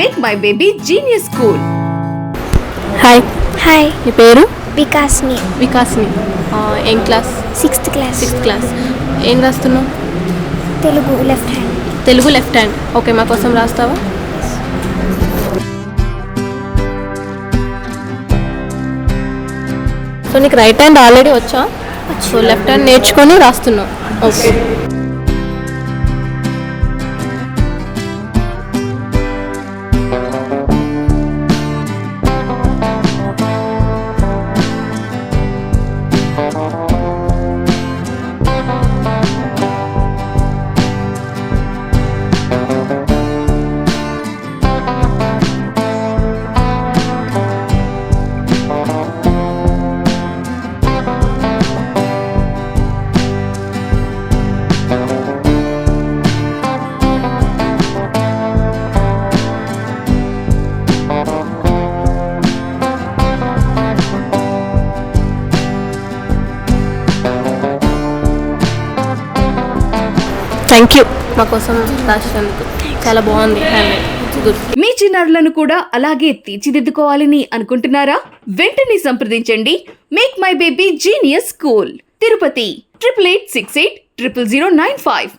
Make my baby genius school hi hi మీ పేరు? వికాస్ని. వికాస్ని. ఏం class? Sixth class sixth class ఏం రాస్తున్నావు? Telugu left hand Telugu left hand okay మా కోసం రాస్తావా? సో నీకు రైట్ హ్యాండ్ ఆల్రెడీ వచ్చా? సో లెఫ్ట్ హ్యాండ్ నేర్చుకొని రాస్తున్నావు. Okay thank you. మా కోసం రాసినందుకు చాలా బాగుంది మీ చిన్నారులను కూడా అలాగే తీర్చిదిద్దుకోవాలని అనుకుంటున్నారా? వెంటనే సంప్రదించండి. Make my baby genius school Tirupati triple eight six eight triple zero nine five